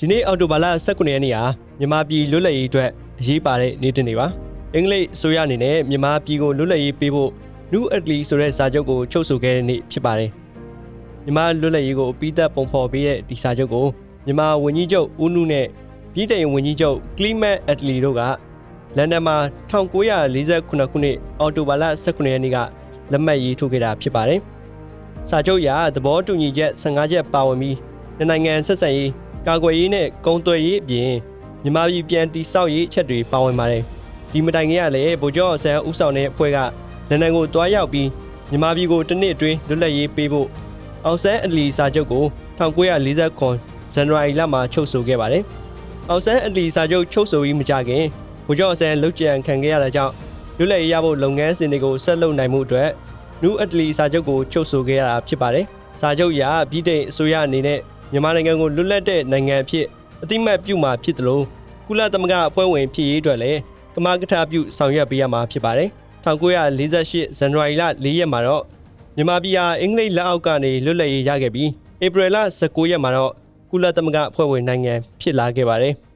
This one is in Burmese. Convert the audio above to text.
ဒီနေ့အော်တိုဘာလ19ရက်နေ့ဟာမြန်မာပြည်လွတ်လပ်ရေးအတွက်အရေးပါတဲ့နေ့တစ်နေ့ပါအင်္ဂလိပ်ဆိုရအနေနဲ့မြန်မာပြည်ကိုလွတ်လပ်ရေးပေးဖို့ New Ugly ဆိုတဲ့စာချုပ်ကိုချုပ်ဆိုခဲ့တဲ့နေ့ဖြစ်ပါတယ်မြန်မာလွတ်လပ်ရေးကိုအပြီးသက်ပုံဖော်ပေးတဲ့ဒီစာချုပ်ကိုမြန်မာဝန်ကြီးချုပ်ဦးနုနဲ့ပြည်ထောင်ဝန်ကြီးချုပ် Clement Attlee တို့ကလန်ဒန်မှာ1948ခုနှစ်အော်တိုဘာလ19ရက်နေ့ကလက်မှတ်ရေးထိုးခဲ့တာဖြစ်ပါတယ်စာချုပ်အရသဘောတူညီချက်15ချက်ပါဝင်ပြီးနှစ်နိုင်ငံဆက်ဆံရေး ကာကွယ်ရေးနဲ့ကုန်သွယ်ရေးအပြင်မြန်မာပြည်ပြန်တည်ဆောက်ရေးအချက်တွေပါဝင်ပါတယ်ဒီမတိုင်ခင်ကလည်းဗိုလ်ချုပ်အောင်ဆန်းဦးဆောင်တဲ့အဖွဲ့ကလန်ဒန်ကိုတွားရောက်ပြီးမြန်မာပြည်ကိုတစ်နှစ်အတွင်းလွတ်လပ်ရေးပေးဖို့အောင်ဆန်းအလီစာချုပ်ကို1949ဇန်နဝါရီလမှာချုပ်ဆိုခဲ့ပါတယ်အောင်ဆန်းအလီစာချုပ်ချုပ်ဆိုပြီးမကြခင်ဗိုလ်ချုပ်အောင်ဆန်းလုတ်ကြံခံခဲ့ရတာကြောင့်လွတ်လပ်ရေးရဖို့လုပ်ငန်းစဉ်တွေကိုဆက်လုပ်နိုင်မှုအတွက် New Ugly စာချုပ်ကိုချုပ်ဆိုခဲ့ရတာဖြစ်ပါတယ်။စာချုပ်အရပြည်ထောင်အစိုးရအနေနဲ့ မြန်မာနိုင်ငံကိုလွတ်လပ်တဲ့နိုင်ငံအဖြစ်အတိမတ်ပြုမှာဖြစ်တယ်လို့ကုလသမဂ္ဂအဖွဲ့ဝင်ဖြစ်ရေးအတွက်လည်းကမကထပြုဆောင်ရွက်ပေးရမှာဖြစ်ပါတယ်။1948ဇန်နဝါရီလ4ရက်မှာတော့မြန်မာပြည်ဟာအင်္ဂလိပ်လက်အောက်ကနေလွတ်လပ်ရေးရခဲ့ပြီးဧပြီလ19ရက်မှာတော့ကုလသမဂ္ဂအဖွဲ့ဝင်နိုင်ငံဖြစ်လာခဲ့ပါတယ်။